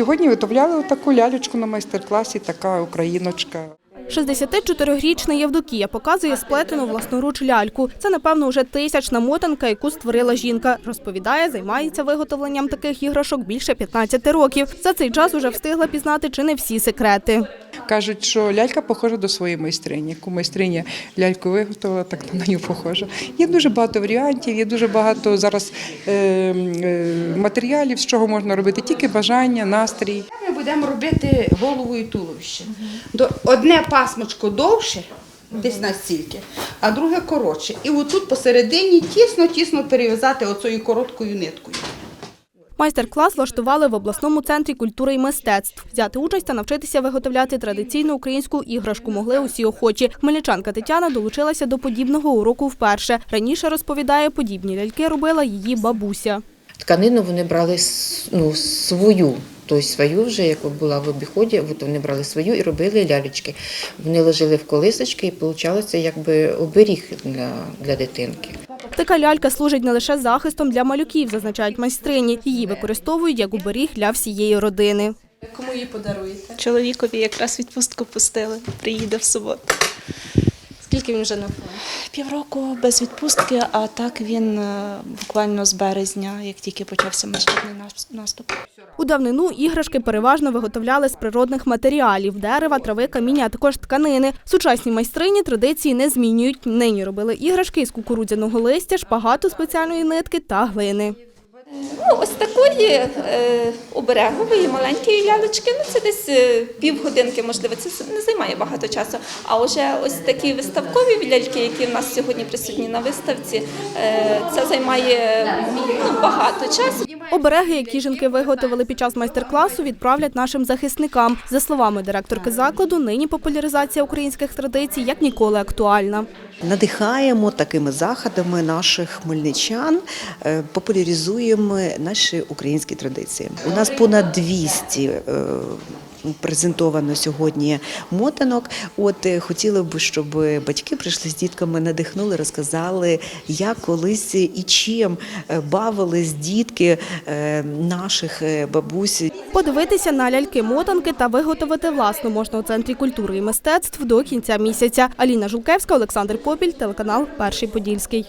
сьогодні виготовляли таку лялечку на майстер-класі, така україночка. 64-річна Євдокія показує сплетену власноруч ляльку. Це, напевно, вже тисячна мотанка, яку створила жінка. Розповідає, займається виготовленням таких іграшок більше 15 років. За цей час уже встигла пізнати чи не всі секрети. Кажуть, що лялька похожа до своєї майстрині. Яку майстриня ляльку виготовила, так на неї похожа. Є дуже багато варіантів, є дуже багато зараз е, е, матеріалів, з чого можна робити тільки бажання, настрій. Будемо робити голову і туловище. Одне пасмочко довше, десь настільки, а друге коротше. І отут посередині тісно-тісно перев'язати оцею короткою ниткою. Майстер-клас влаштували в обласному центрі культури і мистецтв. Взяти участь та навчитися виготовляти традиційну українську іграшку могли усі охочі. Хмельничанка Тетяна долучилася до подібного уроку вперше. Раніше розповідає, подібні ляльки робила її бабуся. Тканину вони брали ну, свою, тобто свою вже, як була в обіході, от вони брали свою і робили лялечки. Вони ложили в колисочки і виходилося якби оберіг для, для дитинки. Така лялька служить не лише захистом для малюків, зазначають майстрині. Її використовують як оберіг для всієї родини. Кому її подаруєте? Чоловікові якраз відпустку пустили, приїде в суботу. Скільки він вже на фронті? Півроку без відпустки, а так він е, буквально з березня, як тільки почався масштабний нас- наступ. У давнину іграшки переважно виготовляли з природних матеріалів – дерева, трави, каміння, а також тканини. Сучасні майстрині традиції не змінюють. Нині робили іграшки із кукурудзяного листя, шпагату спеціальної нитки та глини. Ну, ось такої е, оберегової маленької лялечки, ну це десь е, півгодинки, можливо, це не займає багато часу. А вже ось такі виставкові ляльки, які в нас сьогодні присутні на виставці, е, це займає ну, багато часу. Обереги, які жінки виготовили під час майстер-класу, відправлять нашим захисникам. За словами директорки закладу, нині популяризація українських традицій як ніколи актуальна. Надихаємо такими заходами наших хмельничан, популяризуємо наші українські традиції. У нас понад 200 е, презентовано сьогодні мотанок. От е, хотіли б, щоб батьки прийшли з дітками, надихнули, розказали, як колись і чим е, бавились дітки наших бабусь. Подивитися на ляльки-мотанки та виготовити власну можна у Центрі культури і мистецтв до кінця місяця. Аліна Жулкевська, Олександр Попіль, телеканал Перший Подільський.